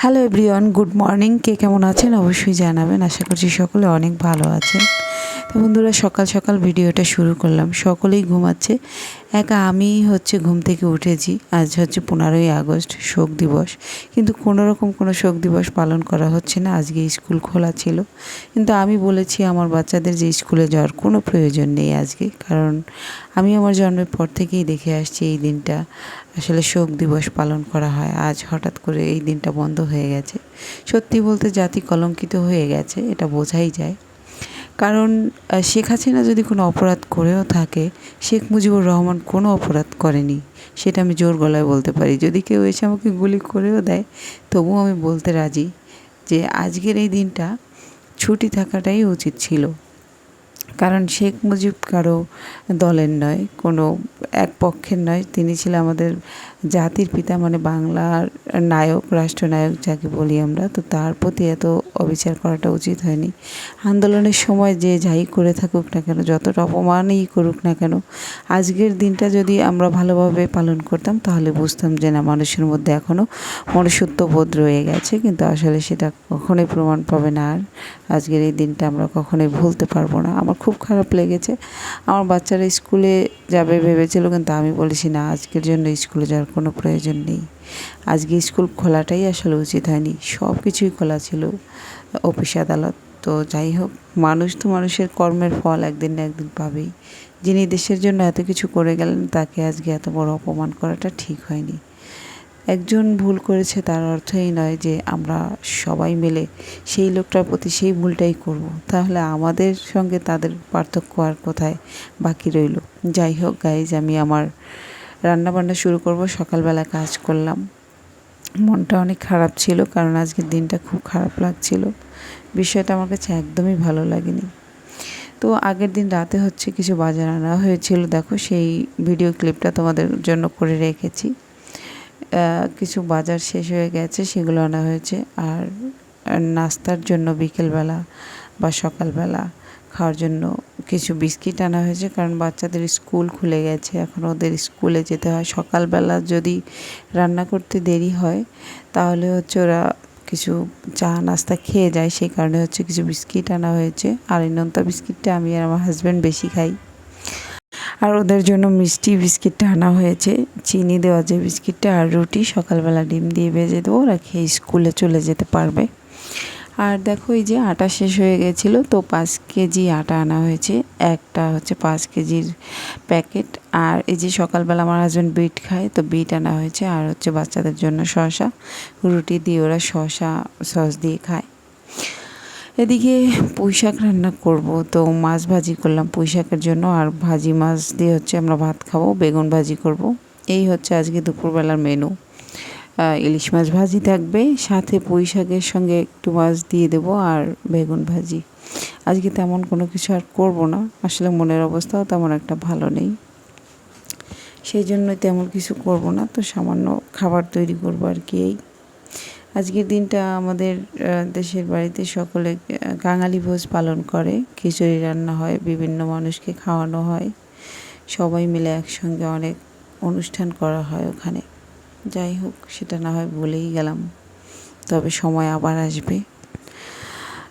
Hello everyone good morning কে কেমন আছেন? অবশ্যই জানাবেন। আশা করছি সকলে অনেক ভালো আছেন। তো বন্ধুরা, সকাল সকাল ভিডিওটা শুরু করলাম। সকলেই ঘুমাচ্ছে। একা আমি হচ্ছে ঘুম থেকে উঠেছি। আজ হচ্ছে পনেরোই আগস্ট, শোক দিবস। কিন্তু কোনো রকম কোনো শোক দিবস পালন করা হচ্ছে না। আজকে স্কুল খোলা ছিল। কিন্তু আমি বলেছি, আমার বাচ্চাদের যে স্কুলে যাওয়ার কোনো প্রয়োজন নেই আজকে। কারণ আমি আমার জন্মের পর থেকেই দেখে আসছি এই দিনটা আসলে শোক দিবস পালন করা হয়। আজ হঠাৎ করে এই দিনটা বন্ধ হয়ে গেছে। সত্যি বলতে জাতি কলঙ্কিত হয়ে গেছে, এটা বোঝাই যায়। কারণ শেখ হাসিনা যদি কোনো অপরাধ করেও থাকে, শেখ মুজিবুর রহমান কোনো অপরাধ করেনি, সেটা আমি জোর গলায় বলতে পারি। যদি কেউ এসে আমাকে গুলি করেও দেয়, তবুও আমি বলতে রাজি যে আজকের এই দিনটা ছুটি থাকাটাই উচিত ছিল। কারণ শেখ মুজিব কারও দলের নয়, কোনো এক পক্ষের নয়। তিনি ছিলেন আমাদের জাতির পিতা মানে বাংলার নায়ক, রাষ্ট্রনায়ক যাকে বলি আমরা, তো তার প্রতি এত অবিচার করাটা উচিত হয়নি। আন্দোলনের সময় যে যাই করে থাকুক না কেন, যতটা অপমানই করুক না কেন, আজকের দিনটা যদি আমরা ভালোভাবে পালন করতাম, তাহলে বুঝতাম যে না, মানুষের মধ্যে এখনও মনুষ্যত্ব বোধ রয়ে গেছে, কিন্তু আসলে সেটা কখনোই প্রমাণ পাবে না। আর আজকের এই দিনটা আমরা কখনোই ভুলতে পারব না। আমার খুব খারাপ লেগেছে। আমার বাচ্চারা স্কুলে যাবে ভেবেছিল, কিন্তু আমি বলেছি না, আজকের জন্য স্কুলে যাওয়ার কোনো প্রয়োজন নেই। আজকে স্কুল খোলাটাই আসলে উচিত হয়নি। সব কিছুই খোলা ছিল, অফিস, আদালত। তো যাই হোক, মানুষ তো মানুষের কর্মের ফল একদিন না একদিন পাবেই। যিনি দেশের জন্য এত কিছু করে গেলেন, তাকে আজকে এত বড় অপমান করাটা ঠিক হয়নি। একজন ভুল করেছে তার অর্থ এই নয় যে আমরা সবাই মিলে সেই লোকটার প্রতি সেই ভুলটাই করব। তাহলে আমাদের সঙ্গে তাদের পার্থক্য আর কোথায় বাকি রইল? যাই হোক গাইজ আমি আমার রান্নাবান্না শুরু করব, সকালবেলা কাজ করলাম। মনটা অনেক খারাপ ছিল, কারণ আজকের দিনটা খুব খারাপ লাগছিল। বিষয়টা আমার কাছে একদমই ভালো লাগেনি। তো আগের দিন রাতে হচ্ছে কিছু বাজার আনা হয়েছিল, দেখো সেই ভিডিও ক্লিপটা তোমাদের জন্য করে রেখেছি। কিছু বাজার শেষ হয়ে গেছে, সেগুলো আনা হয়েছে। আর নাস্তার জন্য বিকেলবেলা বা সকালবেলা খাওয়ার জন্য কিছু বিস্কিট আনা হয়েছে, কারণ বাচ্চাদের স্কুল খুলে গেছে। এখন ওদের স্কুলে যেতে হয়। সকালবেলা যদি রান্না করতে দেরি হয়, তাহলে হচ্ছে ওরা কিছু চা, নাস্তা খেয়ে যায়। সেই কারণে হচ্ছে কিছু বিস্কিট আনা হয়েছে। আর এই নোনতা বিস্কিটটা আমি আর আমার হাজব্যান্ড বেশি খাই। আর ওদের জন্য মিষ্টি বিস্কিটটা আনা হয়েছে। চিনি দেওয়া যে বিস্কিটটা আর রুটি, সকালবেলা ডিম দিয়ে ভেজে দেবো। ওরা খেয়ে স্কুলে চলে যেতে পারবে। আর দেখো এই যে আটা শেষ হয়ে গেছিল, তো পাঁচ কেজি আটা আনা হয়েছে। একটা হচ্ছে পাঁচ কেজির প্যাকেট। আর এই যে সকালবেলা আমার হাজব্যান্ড বিট খায়, তো বিট আনা হয়েছে। আর হচ্ছে বাচ্চাদের জন্য শশা রুটি দিয়ে ওরা শশা সস দিয়ে খায়। এদিকে পুঁই শাক রান্না করব। তো মাছ ভাজি করলাম পুঁই শাকের জন্য। আর ভাজি মাছ দিয়ে হচ্ছে আমরা ভাত খাব, বেগুন ভাজি করব। এই হচ্ছে আজকে দুপুরবেলার মেনু ইলিশ মাছ ভাজি থাকবে। সাথে পুঁই শাকের সঙ্গে একটু মাছ দিয়ে দেবো আর বেগুন ভাজি। আজকে তেমন কোনো কিছু আর করব না। আসলে মনের অবস্থাও তেমন একটা ভালো নেই। সেই জন্যই তেমন কিছু করব না। তো সামান্য খাবার তৈরি করব আর কি এই। আজকের দিনটা আমাদের দেশের বাড়িতে সকলে কাঙালি ভোজ পালন করে। খিচুড়ি রান্না হয়, বিভিন্ন মানুষকে খাওয়ানো হয়। সবাই মিলে একসঙ্গে অনেক অনুষ্ঠান করা হয় ওখানে। যাই হোক, সেটা না হয় বলেই গেলাম। তবে সময় আবার আসবে।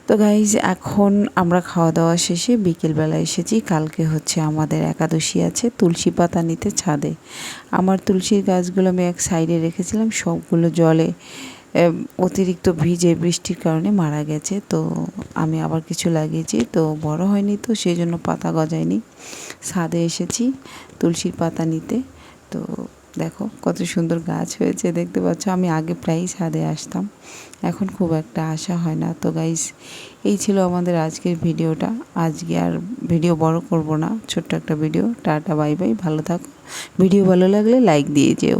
তো গাইজ এখন আমরা খাওয়া দাওয়া শেষে বিকেলবেলা এসেছি। কালকে হচ্ছে আমাদের একাদশী আছে, তুলসী পাতা নিতে ছাদে। আমার তুলসীর গাছগুলো আমি এক সাইডে রেখেছিলাম, সবগুলো জলে অতিরিক্ত ভিজে বৃষ্টির কারণে মারা গেছে। তো আমি আবার কিছু লাগিয়েছি, তো বড় হয়নি তো, সেই জন্য পাতা গজায়নি। ছাদে এসেছি তুলসীর পাতা নিতে। তো দেখো, কত সুন্দর গাছ হয়েছে, দেখতে পাচ্ছ? আমি আগে প্রায়ই ছাদে আসতাম, এখন খুব একটা আশা হয় না। তো গাইস এই ছিল আমাদের আজকের ভিডিওটা। আজকে আর ভিডিও বড় করব না, ছোট্ট একটা ভিডিও। টাটা বাই বাই ভালো থাকো। ভিডিও ভালো লাগলে লাইক দিয়ে যেও।